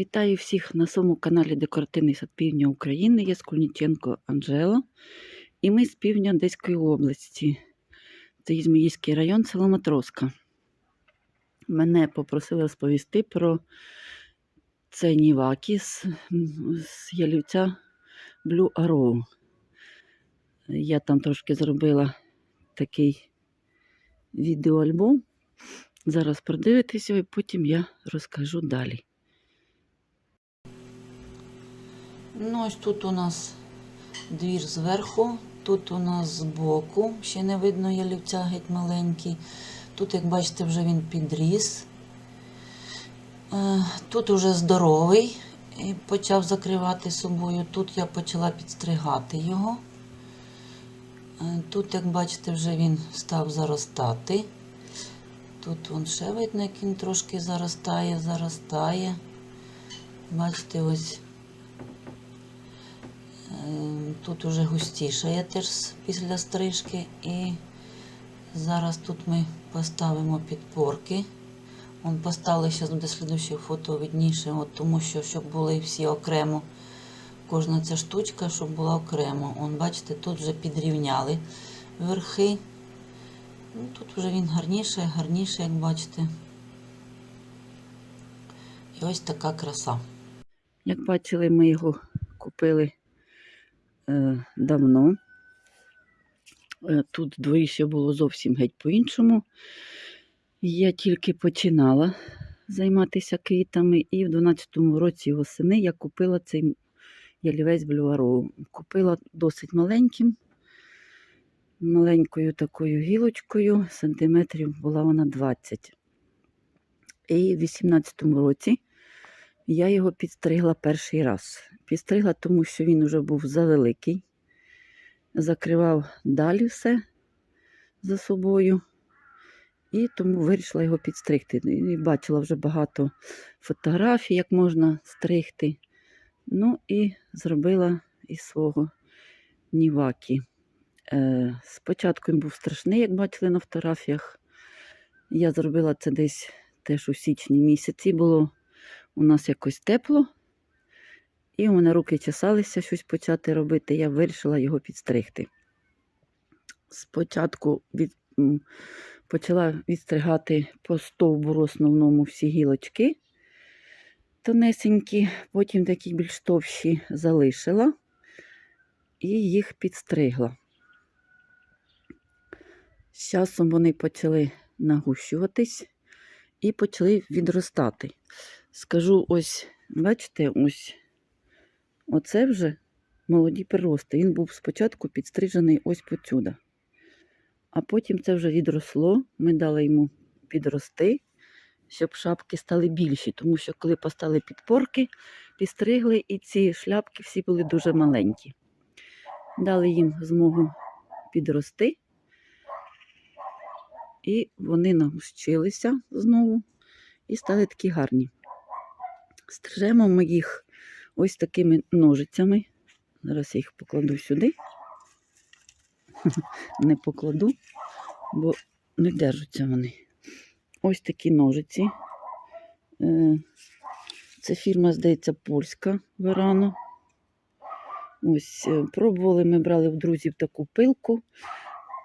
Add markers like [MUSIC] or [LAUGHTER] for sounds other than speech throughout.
Вітаю всіх на своєму каналі Декоративний сад Півдня України. Я Скульніченко Анжела. І ми з півдня Одеської області. Це Ізмаїльський район, село Матроска. Мене попросили розповісти про цей Нівакі з, з Ялівця Blue Arrow. Я там трошки зробила такий відеоальбом. Зараз продивитися, і потім я розкажу далі. Ну, ось тут у нас двір зверху, тут у нас збоку, ще не видно ялівця геть маленький. Тут, як бачите, вже він підріс. Е, Тут уже здоровий і почав закривати собою. Тут я почала підстригати його. Е, Тут, як бачите, вже він став заростати. Тут вон ще видно, як він трошки заростає, заростає. Бачите, ось Тут уже густішає теж після стрижки. І зараз тут ми поставимо підпорки. Он поставили, зараз буде слідуще фото видніше, от, тому що щоб були всі окремо. Кожна ця штучка, щоб була окремо. Он, бачите, тут вже підрівняли верхи. Ну, тут вже він гарніше, гарніше, як бачите. І ось така краса. Як бачили, ми його купили е, давно. Е, Тут дворіще було зовсім геть по-іншому. Я тільки починала займатися квітами, і в 12-му році восени я купила цей ялівець блюарову. Купила досить маленьким, маленькою такою гілочкою, сантиметрів була вона 20. І в 18-му році я його підстригла перший раз. Підстригла, тому що він вже був завеликий, закривав далі все за собою. І тому вирішила його підстригти. І бачила вже багато фотографій, як можна стригти. Ну і зробила із свого нівакі. Е, спочатку він був страшний, як бачили на фотографіях. Я зробила це десь теж у січні місяці. Було у нас якось тепло. І у мене руки чесалися щось почати робити. Я вирішила його підстригти. Спочатку від, почала відстригати по стовбуру основному всі гілочки тонесенькі, потім такі більш товщі залишила і їх підстригла. З часом вони почали нагущуватись і почали відростати. Скажу, ось, бачите, ось оце вже молоді прирости. Він був спочатку підстрижений ось потюда. А потім це вже відросло. Ми дали йому підрости, щоб шапки стали більші, тому що коли поставили підпорки, підстригли, і ці шляпки всі були дуже маленькі. Дали їм змогу підрости, і вони нагущилися знову і стали такі гарні. Стрижемо ми їх ось такими ножицями. Зараз я їх покладу сюди. [LAUGHS] Не покладу, бо не держаться вони. Ось такі ножиці. Е, Це фірма, здається, польська Верано. Ось, е, пробували, ми брали в друзів таку пилку,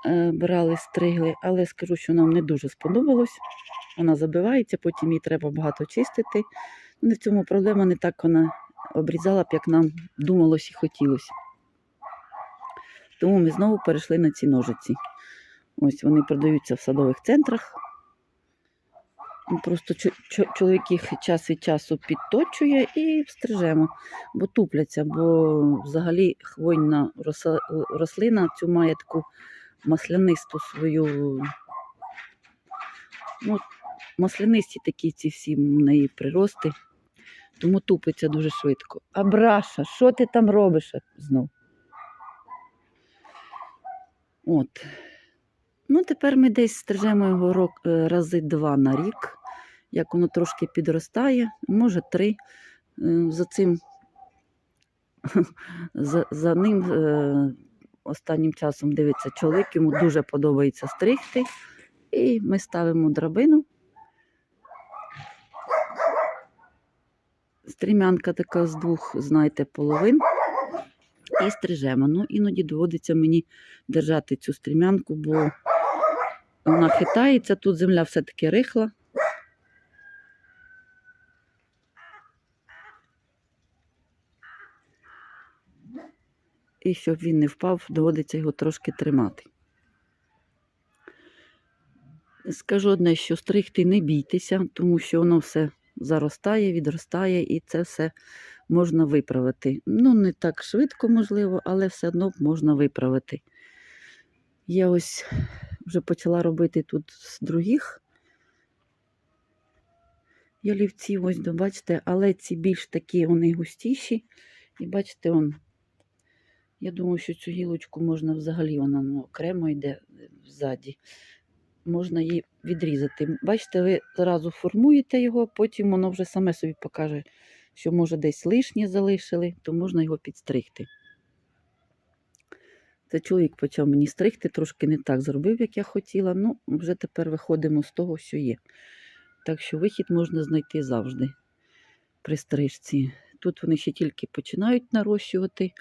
е, брали, стригли, але скажу, що нам не дуже сподобалось. Вона забивається, потім її треба багато чистити. Ну, Не в цьому проблема не так вона обрізала б, як нам думалось і хотілося. Тому ми знову перейшли на ці ножиці. Ось вони продаються в садових центрах. Ну, Просто чо- чо- чоловік їх час від часу підточує і стрижемо, бо тупляться, бо взагалі хвойна рослина цю має таку маслянисту свою. Ну, маслянисті такі ці всі в неї прирости, тому тупиться дуже швидко. А браша, що ти там робиш знов? От. Ну, тепер ми десь стрижемо його рок, е, рази два на рік. Як воно трошки підростає, може три. Е, За цим [LAUGHS] за, за ним е, останнім часом дивиться чоловік, йому дуже подобається стригти. І ми ставимо драбину стрімянка така з двох, знаєте, половин. І стрижемо. Ну, іноді доводиться мені держати цю стрімянку, бо вона хитається, тут земля все-таки рихла. І щоб він не впав, доводиться його трошки тримати. Скажу одне, що стригти не бійтеся, тому що воно все заростає, відростає, і це все можна виправити. Ну, не так швидко, можливо, але все одно можна виправити. Я ось вже почала робити тут з других ялівців, ось бачите, але ці більш такі вони густіші. І бачите, он, я думаю, що цю гілочку можна взагалі, вона ну, окремо йде ззаді. Можна її відрізати. Бачите, ви зразу формуєте його, потім воно вже саме собі покаже, що може десь лишнє залишили, то можна його підстригти. Це чоловік почав мені стригти, трошки не так зробив, як я хотіла. Ну, вже тепер виходимо з того, що є. Так що вихід можна знайти завжди при стрижці. Тут вони ще тільки починають нарощувати.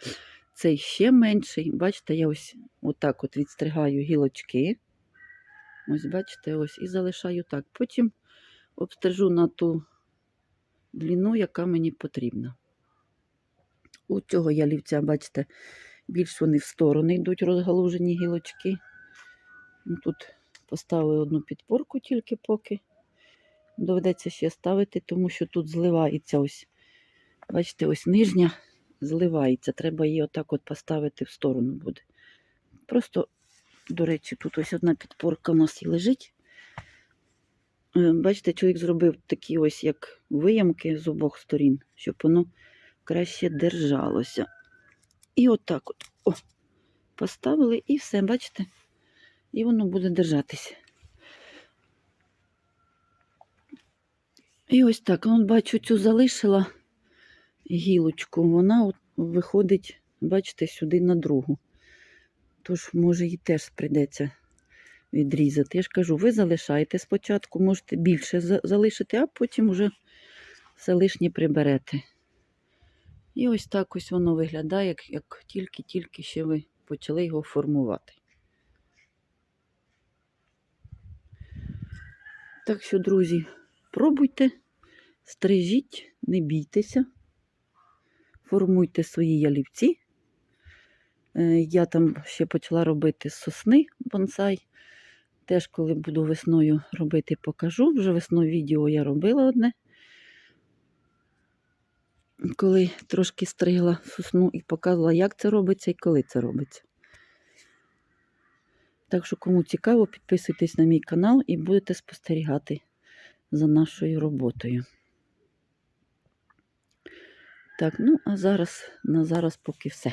Цей ще менший. Бачите, я ось отак от відстригаю гілочки. Ось, бачите, ось і залишаю так. Потім обстрижу на ту длину, яка мені потрібна. У цього ялівця, бачите, більш вони в сторони йдуть розгалужені гілочки. Ну, Тут поставили одну підпорку тільки поки. Доведеться ще ставити, тому що тут зливається ось. Бачите, ось нижня зливається. Треба її отак от поставити в сторону буде. Просто, до речі, тут ось одна підпорка у нас і лежить. Е, Бачите, чоловік зробив такі ось як виямки з обох сторін, щоб воно краще держалося. І отак от о, поставили і все, бачите? І воно буде держатися. І ось так, от бачу, цю залишила гілочку, вона от виходить, бачите, сюди на другу. Тож, може, їй теж прийдеться відрізати. Я ж кажу, ви залишаєте спочатку, можете більше за- залишити, а потім вже все лишнє приберете. І ось так ось воно виглядає, як, як тільки-тільки ще ви почали його формувати. Так що, друзі, пробуйте, стрижіть, не бійтеся, формуйте свої ялівці. Е, Я там ще почала робити сосни бонсай. Теж, коли буду весною робити, покажу. Вже весною відео я робила одне. Коли трошки стригла сосну і показувала, як це робиться і коли це робиться. Так що, кому цікаво, підписуйтесь на мій канал і будете спостерігати за нашою роботою. Так, ну а зараз на зараз поки все.